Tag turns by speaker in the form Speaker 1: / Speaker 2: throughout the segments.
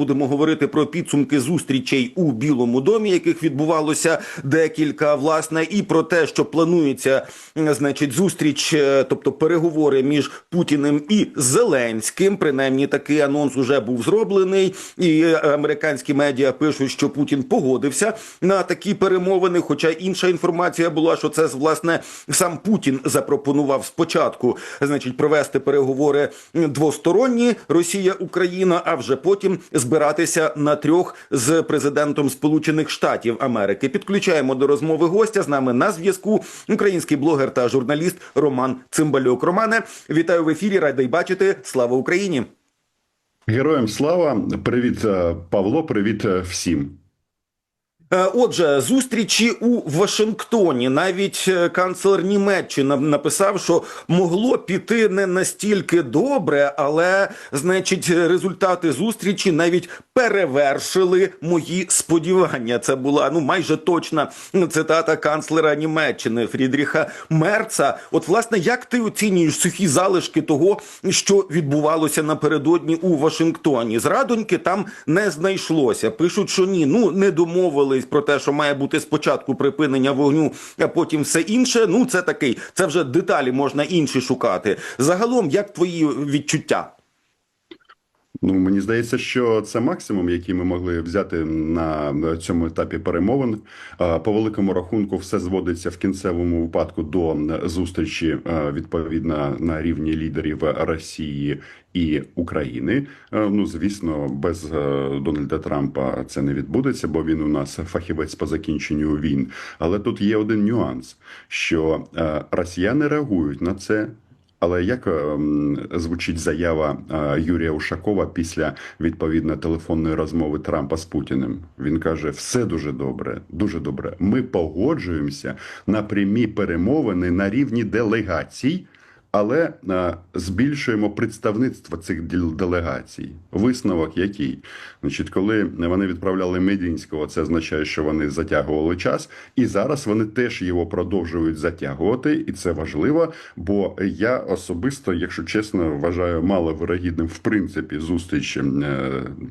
Speaker 1: будемо говорити про підсумки зустрічей у Білому домі, яких відбувалося декілька, власне, і про те, що планується, значить, зустріч, е, тобто переговори між Путіним і Зеленським. Принаймні, такий анонс уже був зроблений, і е, американські медіа пишуть, що Путін погодився на такі перемовини. Хоча інша інформація була, що це власне сам Путін запропонував спочатку, значить, провести переговори двосторонні Росія Україна, а вже потім збиратися на трьох з президентом Сполучених Штатів Америки. Підключаємо до розмови гостя з нами на зв'язку. Український блогер та журналіст Роман Цимбалюк. Романе, вітаю в ефірі. Радий бачити. Слава Україні!
Speaker 2: Героям слава, привіт, е, Павло, привіт е, всім.
Speaker 1: Е, Отже, зустрічі у Вашингтоні. Навіть е, канцлер Німеччини написав, що могло піти не настільки добре, але значить, результати зустрічі навіть перевершили мої сподівання. Це була ну майже точна цитата канцлера Німеччини Фрідріха Мерца. От, власне, як ти оцінюєш сухі залишки того, що відбувалося напередодні у Вашингтоні? Зрадоньки там не знайшлося. Пишуть, що ні, ну не домовились про те, що має бути спочатку припинення вогню, а потім все інше. Ну це такий, це вже деталі можна інші шукати. Загалом, як твої відчуття?
Speaker 2: Ну мені здається, що це максимум, який ми могли взяти на цьому етапі перемовин. По великому рахунку, все зводиться в кінцевому випадку до зустрічі відповідно на рівні лідерів Росії і України. Ну звісно, без е, Дональда Трампа це не відбудеться, бо він у нас фахівець по закінченню війн. Але тут є один нюанс: що е, росіяни реагують на це. Але як ем, звучить заява е, Юрія Ушакова після відповідно телефонної розмови Трампа з Путіним? Він каже: все дуже добре, дуже добре. Ми погоджуємося на прямі перемовини на рівні делегацій. Але е, збільшуємо представництво цих дел- делегацій. Висновок який? Значить, коли вони відправляли Медінського, це означає, що вони затягували час, і зараз вони теж його продовжують затягувати, і це важливо. Бо я особисто, якщо чесно, вважаю маловирогідним в принципі зустріч е,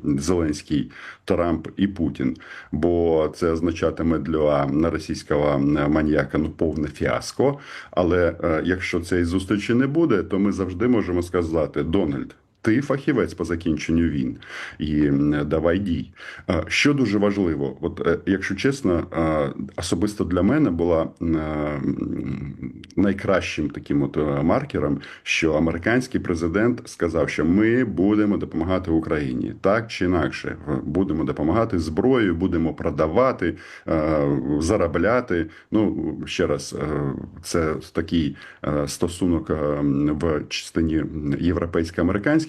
Speaker 2: Зеленський, Трамп і Путін. Бо це означатиме для російського маніяка ну повне фіаско. Але е, якщо цієї зустрічі не буде, то ми завжди можемо сказати: Дональд. Ти фахівець по закінченню війн і давай дій. Що дуже важливо, от е, якщо чесно, особисто для мене була найкращим таким от е, маркером, що американський президент сказав, що ми будемо допомагати Україні так чи інакше. Будемо допомагати зброєю, будемо продавати, е, заробляти. Ну ще раз, це такий стосунок в частині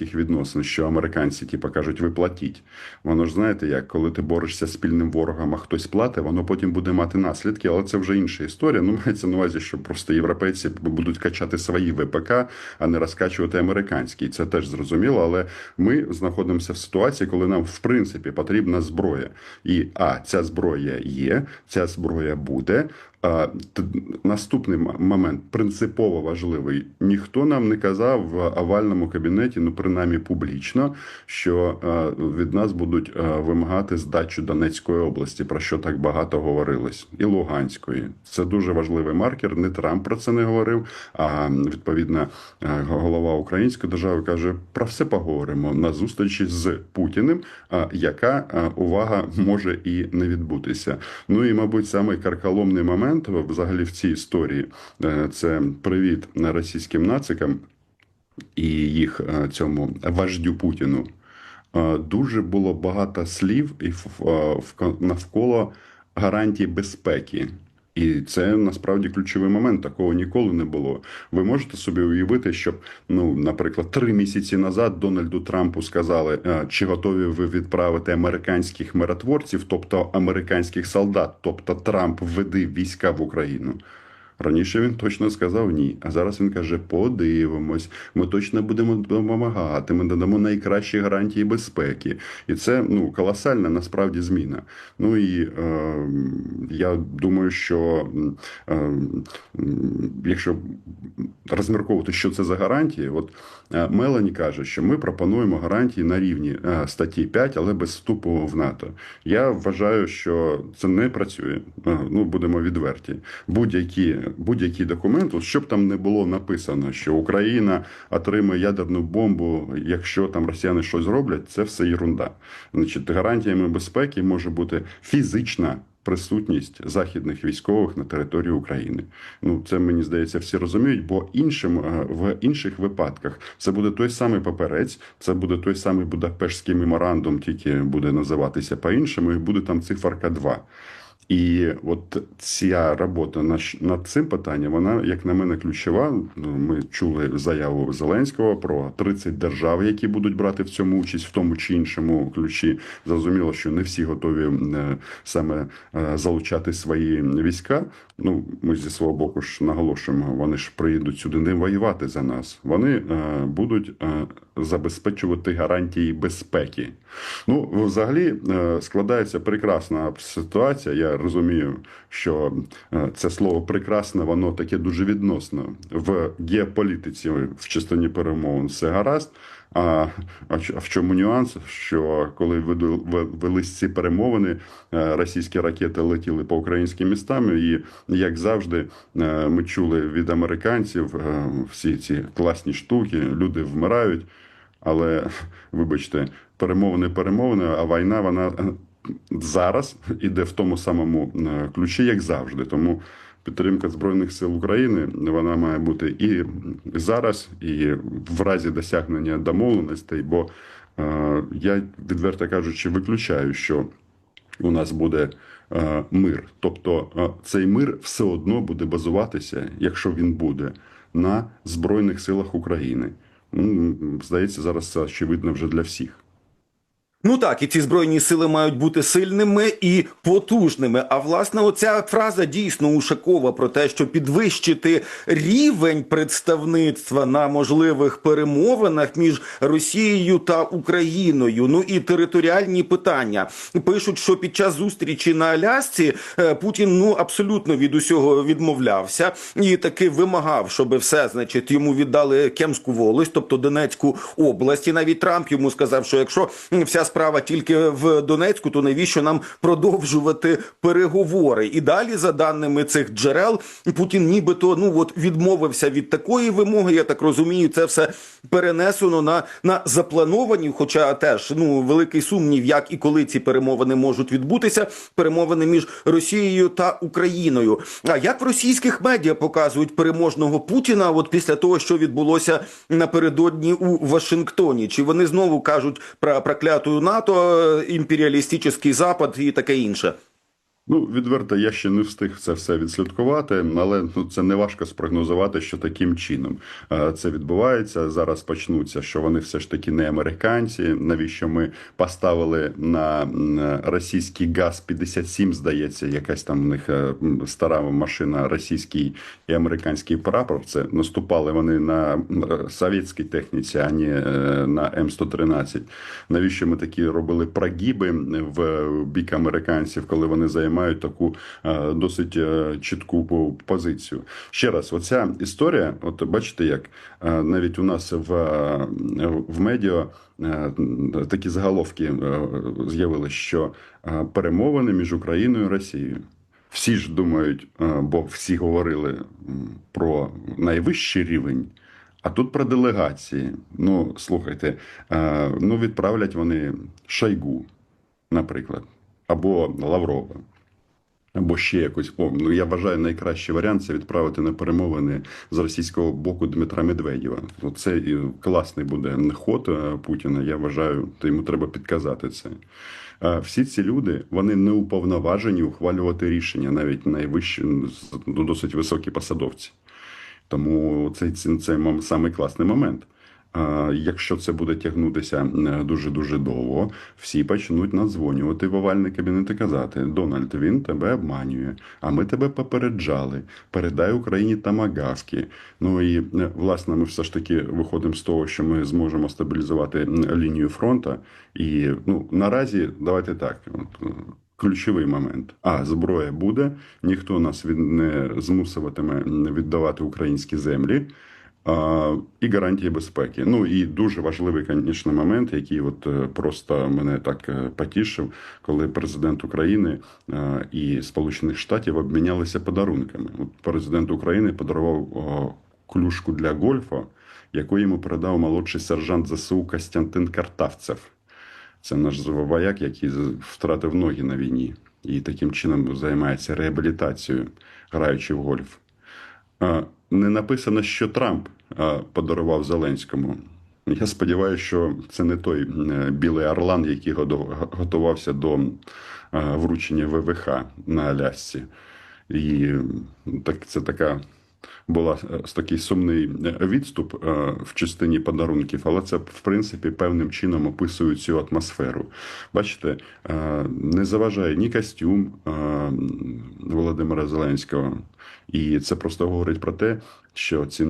Speaker 2: європейсько-американських відносин, що американці типу, кажуть, ви платіть. Воно ж знаєте, як коли ти борешся з спільним ворогом, а хтось платить, воно потім буде мати наслідки, але це вже інша історія. Ну мається на увазі, що просто європейці будуть качати свої ВПК, а не розкачувати американські. Це теж зрозуміло. Але ми знаходимося в ситуації, коли нам в принципі потрібна зброя. І а ця зброя є, ця зброя буде. Наступний момент принципово важливий. Ніхто нам не казав в овальному кабінеті, ну принаймні публічно, що від нас будуть вимагати здачу Донецької області, про що так багато говорилось, і Луганської. Це дуже важливий маркер. Не Трамп про це не говорив. А відповідно, е, голова української держави каже: про все поговоримо на зустрічі з Путіним, яка увага може і не відбутися. Ну і мабуть, самий карколомний момент взагалі в цій історії е, це привіт російським нацикам і їх е, цьому вождю Путіну. Е, Дуже було багато слів і навколо гарантій безпеки. І це насправді ключовий момент. Такого ніколи не було. Ви можете собі уявити, щоб, ну, наприклад, три місяці назад Дональду Трампу сказали, «Е, чи готові ви відправити американських миротворців, тобто американських солдат, тобто Трамп введи війська в Україну. Раніше він точно сказав ні. А зараз він каже: подивимось, ми точно будемо допомагати, ми надамо найкращі гарантії безпеки. І це ну колосальна насправді зміна. Ну і е, я думаю, що е, якщо розмірковувати, що це за гарантії, от е, Мелані каже, що ми пропонуємо гарантії на рівні е, статті 5, але без вступу в НАТО. Я вважаю, що це не працює. Е, Ну будемо відверті. Будь-які будь-який документ, от щоб там не було написано, що Україна отримає ядерну бомбу, якщо там росіяни щось зроблять, це все ерунда. Значить, гарантіями безпеки може бути фізична. Присутність західних військових на території України. Ну це мені здається, всі розуміють, бо іншим е, в інших випадках це буде той самий паперець, це буде той самий Будапештський меморандум, тільки буде називатися по-іншому, і буде там циферка 2. І от ця робота над, цим питанням, вона, як на мене, ключова. Ну, Ми чули заяву Зеленського про 30 держав, які будуть брати в цьому участь в тому чи іншому ключі. Зрозуміло, що не всі готові е, саме е, залучати свої війська. Ну, ми зі свого боку ж наголошуємо, вони ж приїдуть сюди не воювати за нас. Вони е, будуть е, забезпечувати гарантії безпеки. Ну, взагалі е, складається прекрасна ситуація. Я розумію, що е, це слово прекрасне, воно таке дуже відносно в геополітиці в частині перемовин все гаразд. А, в чому нюанс? Що коли велись ці перемовини, е, російські ракети летіли по українським містам, і як завжди, е, ми чули від американців е, всі ці класні штуки, люди вмирають. Але вибачте, перемовини перемовини, а війна вона зараз іде в тому самому ключі, як завжди. Тому підтримка збройних сил України вона має бути і зараз, і в разі досягнення домовленостей. Бо е, я відверто кажучи, виключаю, що у нас буде е, мир. Тобто е, цей мир все одно буде базуватися, якщо він буде, на Збройних силах України. Ну, здається, зараз це очевидно вже для всіх.
Speaker 1: Ну так, і ці збройні сили мають бути сильними і потужними. А власне, оця фраза дійсно ушакова про те, що підвищити рівень представництва на можливих перемовинах між Росією та Україною. Ну і територіальні питання пишуть, що під час зустрічі на Алясці е, Путін ну абсолютно від усього відмовлявся і таки вимагав, щоб все, значить, йому віддали Кемську волость, тобто Донецьку область. І навіть Трамп йому сказав, що якщо вся справа тільки в Донецьку, то навіщо нам продовжувати переговори? І далі, за даними цих джерел, Путін нібито ну от відмовився від такої вимоги. Я так розумію, це все перенесено на, на заплановані, хоча теж ну великий сумнів, як і коли ці перемовини можуть відбутися. Перемовини між Росією та Україною. А як в російських медіа показують переможного Путіна? От після того, що відбулося напередодні у Вашингтоні, чи вони знову кажуть про проклятую НАТО, імперіалістичний Запад і таке інше?
Speaker 2: Ну, відверто, я ще не встиг це все відслідкувати, але ну, це не важко спрогнозувати, що таким чином е, це відбувається. Зараз почнуться, що вони все ж таки не американці. Навіщо ми поставили на російський газ 57, здається, якась там в них е, стара машина, російський і американський прапор. Це наступали вони на е, совєтській техніці, а не на М113. Навіщо ми такі робили прогіби в бік американців, коли вони займають таку е, досить е, чітку позицію? Ще раз, оця історія, от бачите, як е, навіть у нас в, в медіа такі заголовки з'явилися, що перемовини між Україною і Росією. Всі ж думають, бо всі говорили про найвищий рівень. А тут про делегації. Ну, слухайте, ну відправлять вони Шойгу, наприклад, або Лаврова, або ще якось. О, ну я вважаю, найкращий варіант це відправити на перемовини з російського боку Дмитра Медведєва. Це і класний буде ход е, Путіна. Я вважаю, то йому треба підказати це. Всі ці люди вони не уповноважені ухвалювати рішення, навіть найвищі, ну, досить високі посадовці. Тому це, це, це самий класний момент. А, Якщо це буде тягнутися дуже дуже довго, всі почнуть надзвонювати в овальний кабінет і казати: Дональд, він тебе обманює, а ми тебе попереджали. Передай Україні тамагавки. Ну і е, власне, ми все ж таки виходимо з того, що ми зможемо стабілізувати лінію фронту. І ну наразі давайте так. Е, Ключовий момент. А зброя буде, ніхто нас від не змусуватиме віддавати українські землі. І гарантії безпеки. Ну і дуже важливий, звісно, момент, який от е, просто мене так е, потішив, коли президент України е, і Сполучених Штатів обмінялися подарунками. От президент України подарував клюшку для гольфа, яку йому передав молодший сержант ЗСУ Костянтин Картавцев. Це наш вояк, який втратив ноги на війні і таким чином займається реабілітацією, граючи в гольф. Не написано, що Трамп подарував Зеленському. Я сподіваюся, що це не той е, білий орлан, який готувався до вручення ВВХ на Алясці. І так, це така була е, такий сумний е, відступ е, в частині подарунків, але це в принципі певним чином описує цю атмосферу. Бачите, не заважає ні костюм Володимира Зеленського, і це просто говорить про те, що ці,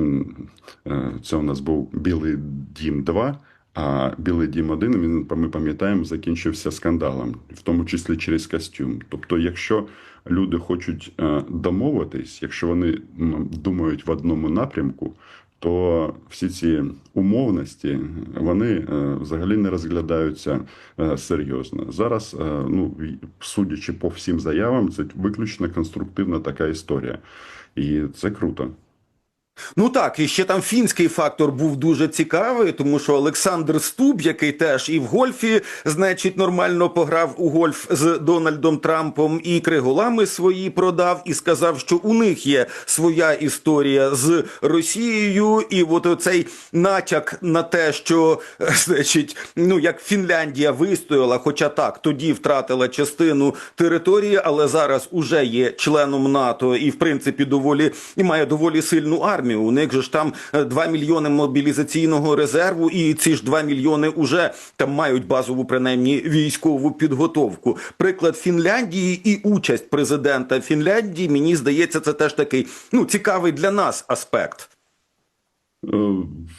Speaker 2: це у нас був Білий Дім 2, а Білий Дім 1, він, ми пам'ятаємо, закінчився скандалом, в тому числі через костюм. Тобто, якщо люди хочуть е, домовитись, якщо вони думають в одному напрямку, то всі ці умовності вони е, взагалі не розглядаються е, серйозно. Зараз, е, ну судячи по всім заявам, це виключно конструктивна така історія, і це круто.
Speaker 1: Ну так, і ще там фінський фактор був дуже цікавий, тому що Олександр Стуб, який теж і в гольфі, значить, нормально пограв у гольф з Дональдом Трампом, і криголами свої продав, і сказав, що у них є своя історія з Росією, і от оцей натяк на те, що е, значить, ну як Фінляндія вистояла, хоча так тоді втратила частину території, але зараз уже є членом НАТО і в принципі доволі і має доволі сильну армію. У них же ж там е, 2 мільйони мобілізаційного резерву, і ці ж 2 мільйони уже там мають базову принаймні військову підготовку. Приклад Фінляндії і участь президента Фінляндії, мені здається, це теж такий ну цікавий для нас аспект.
Speaker 2: Е,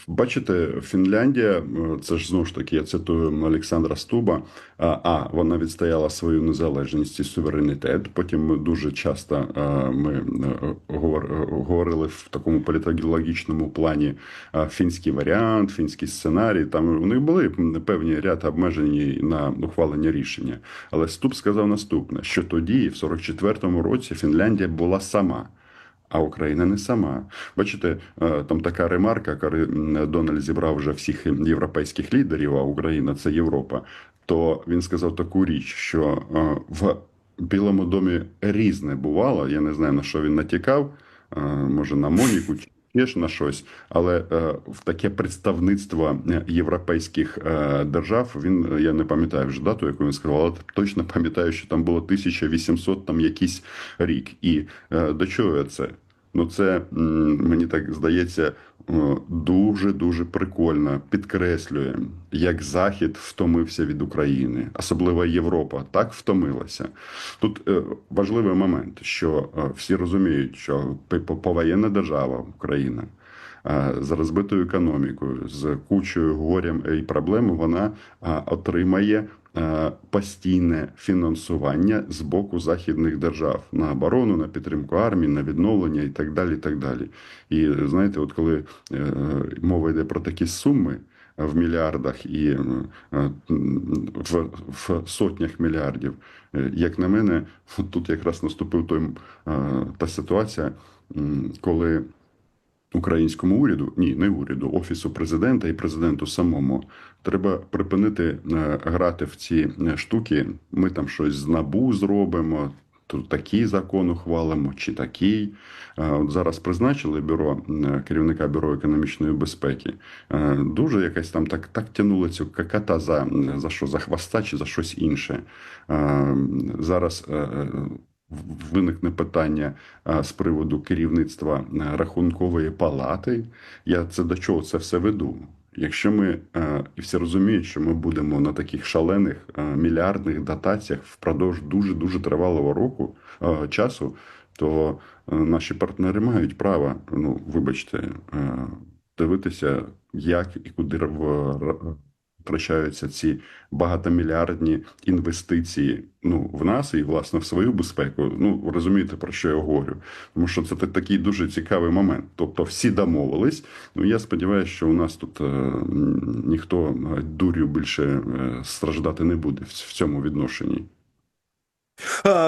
Speaker 2: Бачите, Фінляндія, е, це ж знову ж таки, я цитую Олександра Стуба. А, а вона відстояла свою незалежність і суверенітет. Потім ми дуже часто е, ми е, говор- е, говорили в такому політологічному плані е, фінський варіант, фінський сценарій. Там у них були певні ряд обмежень на ухвалення рішення. Але Стуб сказав наступне: що тоді, в 44-му році, Фінляндія була сама. А Україна не сама. Бачите, е, там така ремарка, коли Дональд зібрав вже всіх європейських лідерів, а Україна це Європа. То він сказав таку річ, що е, в Білому домі різне бувало. Я не знаю на що він натякав, е, може на Моніку чи ще ж на щось, але е, в таке представництво європейських е, держав він я не пам'ятаю вже дату, яку він сказав, але точно пам'ятаю, що там було 1800 там якийсь рік. І е, до чого це? Ну, це мені так здається дуже дуже прикольно підкреслює, як Захід втомився від України, особливо Європа, так втомилася. Тут е, важливий момент, що е, всі розуміють, що повоєнна держава Україна. е, З розбитою економікою, з кучою горем і проблем вона е, отримає е, постійне фінансування з боку західних держав на оборону, на підтримку армії, на відновлення і так далі. І так далі. І знаєте, от коли е, мова йде про такі суми в мільярдах і е, в, в сотнях мільярдів, е, як на мене, тут якраз наступив той е, та ситуація, коли українському уряду, ні, не уряду, офісу президента і президенту самому треба припинити е, грати в ці е, штуки. Ми там щось з набу зробимо. Тут такий закон ухвалимо, чи такий. Е, От зараз призначили бюро керівника бюро економічної безпеки. Дуже якась там так, так тянула цю каката за, за що за хвоста чи за щось інше. Зараз виникне питання з приводу керівництва рахункової палати. Я це до чого це все веду? Якщо ми е, і всі розуміють, що ми будемо на таких шалених е, мільярдних дотаціях впродовж дуже дуже тривалого року е, часу, то е, наші партнери мають право, ну вибачте, е, дивитися, як і куди втрачаються ці багатомільярдні інвестиції ну, в нас і власне в свою безпеку. Ну розумієте про що я говорю? Тому що це такий дуже цікавий момент. Тобто, всі домовились. Ну я сподіваюся, що у нас тут е, ніхто е, дурю більше е, страждати не буде в цьому відношенні.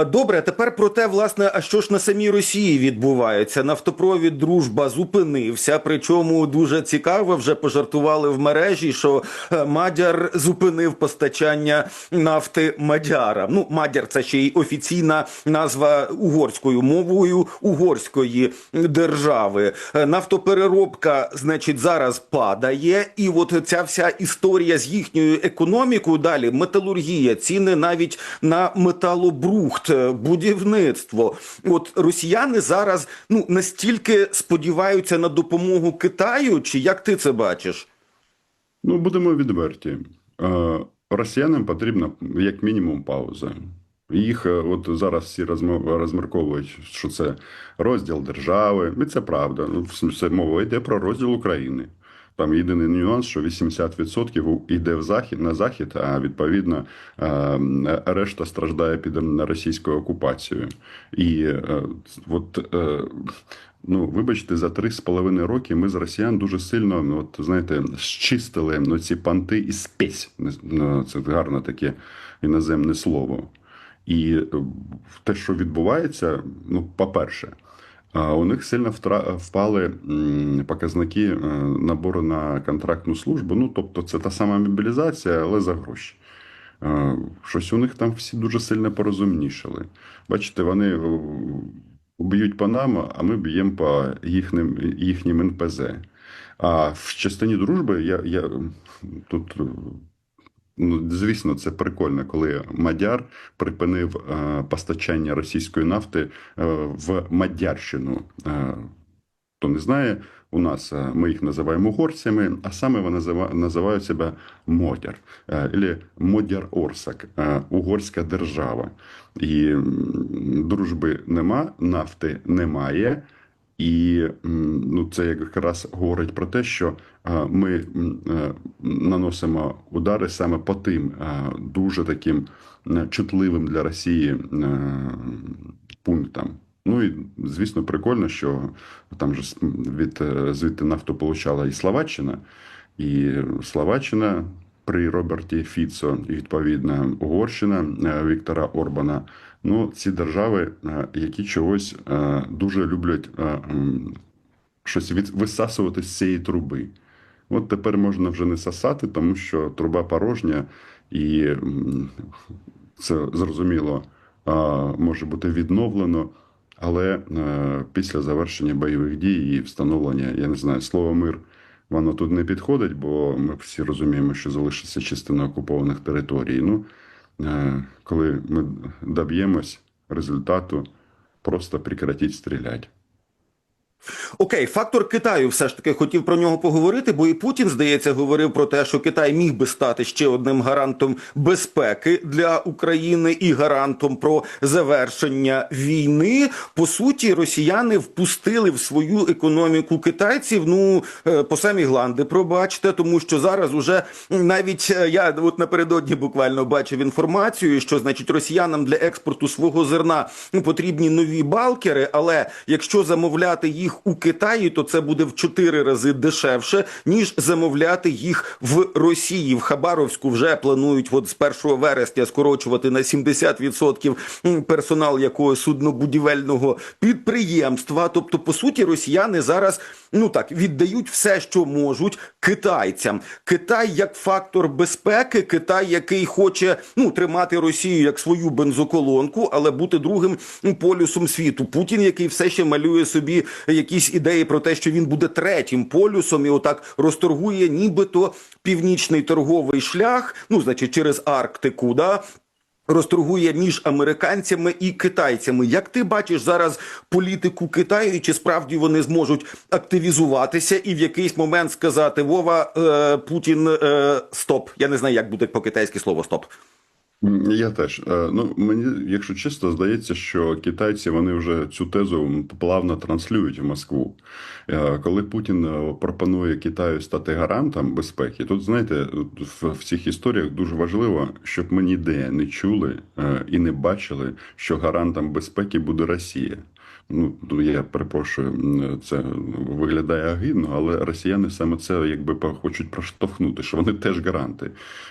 Speaker 1: Добре, тепер про те, власне, а що ж на самій Росії відбувається? Нафтопровід дружба зупинився. Причому дуже цікаво, вже пожартували в мережі, що е, Мадяр зупинив постачання нафти Мадяра. Ну, Мадяр це ще й офіційна назва угорською мовою угорської держави. Е, Нафтопереробка, значить, зараз падає, і от ця вся історія з їхньою економікою далі металургія, ціни навіть на металобрухт, е, будівництво. От росіяни зараз ну настільки сподіваються на допомогу Китаю, чи як ти це бачиш?
Speaker 2: Ну, будемо відверті. Е, Росіянам потрібна як мінімум пауза. Їх е, от зараз всі розмірковують, що це розділ держави, і це правда. Ну, це мова йде про розділ України. Там єдиний нюанс, що 80% йде в захід на захід, а відповідно решта страждає під російською окупацією. І е, от е, ну, вибачте, за три з половиною роки ми з росіян дуже сильно, ну, от знаєте, зчистили ну, ці панти і спесь. Ну, Це гарне таке іноземне слово. І е, те, що відбувається, ну, по-перше, а у них сильно впали показники е, набору на контрактну службу. Ну, тобто, це та сама мобілізація, але за гроші. Е, Щось у них там всі дуже сильно порозумнішали. Бачите, вони е, б'ють по нам, а ми б'ємо по їхнім, їхнім НПЗ. А в частині дружби я, я тут. Е, Ну, звісно, це прикольно, коли Мадяр припинив е, постачання російської нафти е, в Мадярщину. Е, хто не знає, у нас е, ми їх називаємо угорцями, а саме вони назива- називають себе Модяр е, або Модяр Орсак, е, угорська держава. І дружби нема, нафти немає. І ну, це якраз говорить про те, що ми е, наносимо удари саме по тим е, дуже таким е, чутливим для Росії пунктам. Ну і звісно, прикольно, що там же від звідти нафту получала і Словаччина, і Словаччина при Роберті Фіцо, і відповідно Угорщина Віктора Орбана. Ну, ці держави, е, які чогось е, дуже люблять е, щось висасувати з цієї труби. От тепер можна вже не сосати, тому що труба порожня, і це зрозуміло може бути відновлено. Але після завершення бойових дій і встановлення, я не знаю, слово мир, воно тут не підходить, бо ми всі розуміємо, що залишиться частина окупованих територій. Ну, коли ми доб'ємось результату, просто прекратіть стріляти.
Speaker 1: Окей, фактор Китаю все ж таки хотів про нього поговорити, бо і Путін, здається, говорив про те, що Китай міг би стати ще одним гарантом безпеки для України і гарантом про завершення війни. По суті, росіяни впустили в свою економіку китайців. Ну е, по самі гланди, пробачте, тому що зараз уже навіть е, я от напередодні буквально бачив інформацію, що значить росіянам для експорту свого зерна потрібні нові балкери, але якщо замовляти їх у Китаї, то це буде в чотири рази дешевше, ніж замовляти їх в Росії. В Хабаровську вже планують от з 1 вересня скорочувати на 70% персонал якогось суднобудівельного підприємства. Тобто, по суті, росіяни зараз ну так віддають все, що можуть китайцям. Китай як фактор безпеки, Китай, який хоче ну тримати Росію як свою бензоколонку, але бути другим полюсом світу. Путін, який все ще малює собі якісь ідеї про те, що він буде третім полюсом, і отак розторгує, нібито північний торговий шлях, ну значить через Арктику, да. Розторгує між американцями і китайцями. Як ти бачиш зараз політику Китаю, і чи справді вони зможуть активізуватися і в якийсь момент сказати Вова е, Путін е, стоп? Я не знаю, як буде по-китайськи слово стоп.
Speaker 2: Я теж. Е, Ну, мені, якщо чесно, здається, що китайці вони вже цю тезу плавно транслюють в Москву. Е, Коли Путін е, пропонує Китаю стати гарантом безпеки, тут знаєте, в, цих історіях дуже важливо, щоб ми ніде не чули і не бачили, що гарантом безпеки буде Росія. Ну, я перепрошую, це виглядає агидно, але росіяни саме це якби хочуть проштовхнути, що вони теж гаранти.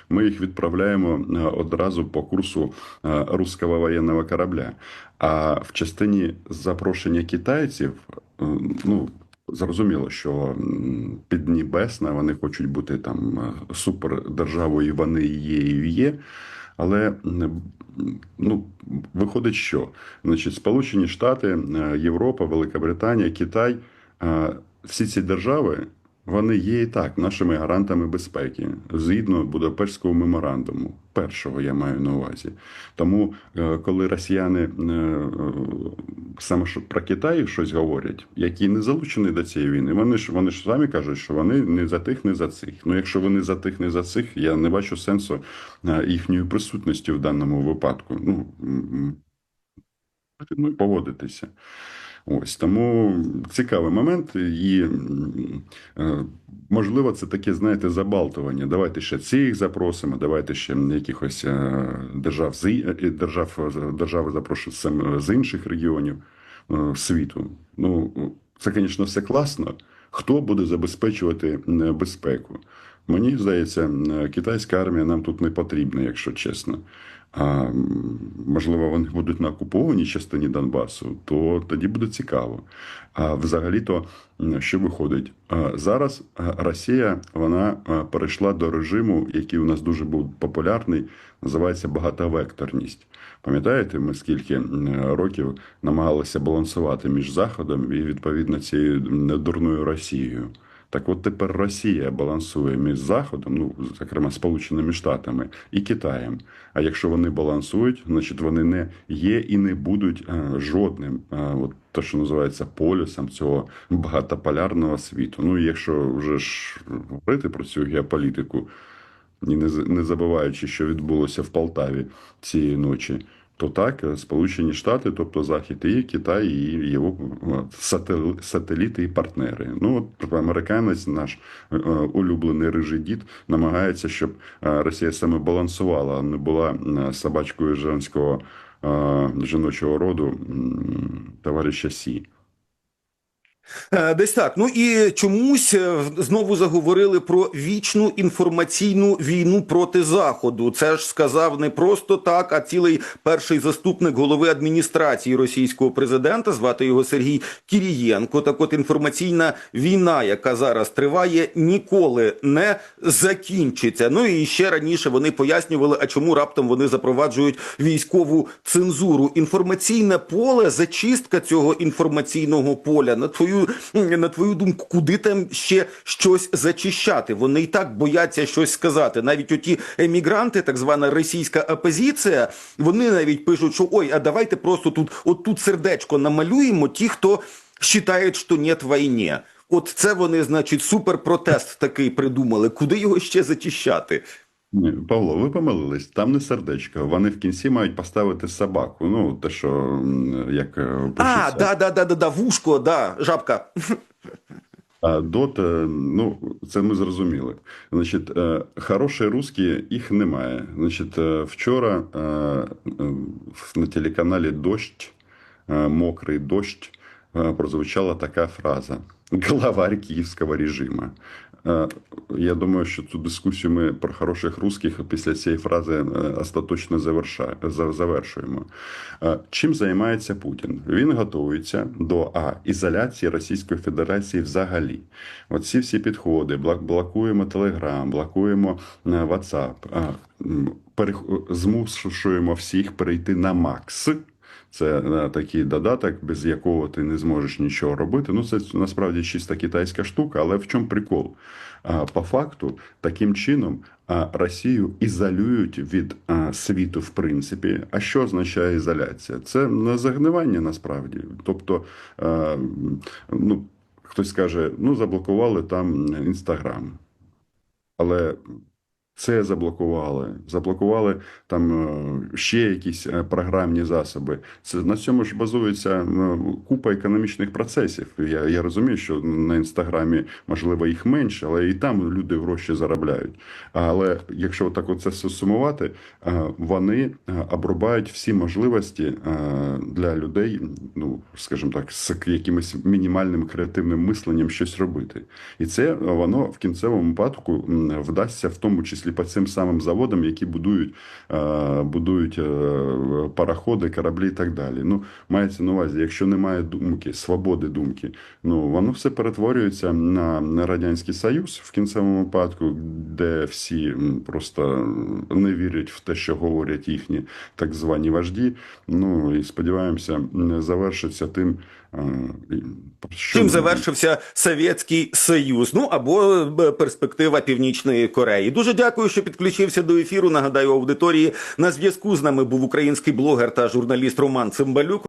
Speaker 2: Ми їх відправляємо е, одразу по курсу е, руського воєнного корабля. А в частині запрошення китайців, е, ну. Зрозуміло, що м, піднебесна, вони хочуть бути там супердержавою, вони є, і є. Але ну, виходить, що значить, Сполучені Штати, е, Європа, Велика Британія, Китай, е, всі ці держави. Вони є і так нашими гарантами безпеки згідно Будапештського меморандуму. Першого я маю на увазі. Тому, е, коли росіяни е, е, саме про Китай щось говорять, які не залучені до цієї війни, вони ж вони ж самі кажуть, що вони не за тих, не за цих. Ну, якщо вони за тих, не за цих, я не бачу сенсу е, їхньої присутності в даному випадку. Ну, ну поводитися. Ось тому цікавий момент, і е, можливо, це таке, знаєте, забалтування. Давайте ще цих запросимо, давайте ще якихось е, держав з е, держав держави запрошують з інших регіонів світу. Ну це, звісно, все класно. Хто буде забезпечувати безпеку? Мені здається, китайська армія нам тут не потрібна, якщо чесно. А можливо, вони будуть на окупованій частині Донбасу, то тоді буде цікаво. А взагалі-то, що виходить? Зараз Росія вона перейшла до режиму, який у нас дуже був популярний, називається багатовекторність. Пам'ятаєте, ми скільки років намагалися балансувати між Заходом і відповідно цією м, дурною Росією. Так от тепер Росія балансує між Заходом, ну зокрема Сполученими Штатами і Китаєм. А якщо вони балансують, значить вони не є і не будуть е, жодним, е, от те, що називається полюсом цього багатополярного світу. Ну якщо вже ж говорити про цю геополітику, і не забуваючи, що відбулося в Полтаві цієї ночі. То так, е, Сполучені Штати, тобто Захід, і Китай, і його е, сателіти і партнери. Ну от американець, наш е, улюблений рижий дід, намагається, щоб Росія саме балансувала, а не була собачкою женського жіночого роду товариша Сі.
Speaker 1: Е, Десь так. Ну і чомусь е, знову заговорили про вічну інформаційну війну проти заходу. Це ж сказав не просто так, а цілий перший заступник голови адміністрації російського президента. Звати його Сергій Кірієнко. Так, от інформаційна війна, яка зараз триває, ніколи не закінчиться. Ну і ще раніше вони пояснювали, а чому раптом вони запроваджують військову цензуру. Інформаційне поле, зачистка цього інформаційного поля. На твою на твою думку, куди там ще щось зачищати? Вони і так бояться щось сказати. Навіть оті емігранти, так звана російська опозиція, вони навіть пишуть, що ой, а давайте просто тут, от тут сердечко намалюємо ті, хто вважає, що нет війни. От це вони, значить, суперпротест такий придумали. Куди його ще зачищати?
Speaker 2: Ні, Павло, ви помилились. Там не сердечко. Вони в кінці мають поставити собаку. Ну, те, що як е,
Speaker 1: А,
Speaker 2: пишеться.
Speaker 1: да, да, да, да, да, вушко, да, жабка.
Speaker 2: А дот, е, ну, це ми зрозуміли. Значить, е, хороші русські їх немає. Значить, вчора на телеканалі Дощ, мокрий дощ, прозвучала така фраза: главарь київського режиму. Е, Я думаю, що цю дискусію ми про хороших русських після цієї фрази е, остаточно завершуємо. Е, Чим займається Путін? Він готується до а ізоляції Російської Федерації взагалі. Оці всі підходи, блок- блокуємо Телеграм, блокуємо WhatsApp, змушуємо всіх перейти на Макс. Це е, такий додаток, без якого ти не зможеш нічого робити. Ну, це насправді чиста китайська штука, але в чому прикол? По факту, таким чином Росію ізолюють від світу, в принципі. А що означає ізоляція? Це не загнивання насправді. Тобто, ну, хтось скаже, ну, заблокували там інстаграм. Але це заблокували. Заблокували там е, ще якісь е, програмні засоби. Це на цьому ж базується е, купа економічних процесів. Я, я розумію, що на інстаграмі можливо їх менше, але і там люди гроші заробляють. Але якщо так оце все сумувати, вони обрубають всі можливості для людей, ну скажімо так, з якимось мінімальним креативним мисленням щось робити. І це воно в кінцевому випадку вдасться в тому числі по цим самим заводам, які будують, е, будують е, пароходи, кораблі і так далі. Ну, мається на увазі, якщо немає думки, свободи думки, ну воно все перетворюється на, радянський союз в кінцевому випадку, де всі просто не вірять в те, що говорять їхні так звані вожді. Ну і сподіваємося, м, завершиться тим, що
Speaker 1: Чим завершився Совєтський Союз, ну або е, перспектива Північної Кореї. Дуже дякую, що підключився до ефіру. Нагадаю аудиторії на зв'язку з нами був український блогер та журналіст Роман Цимбалюк.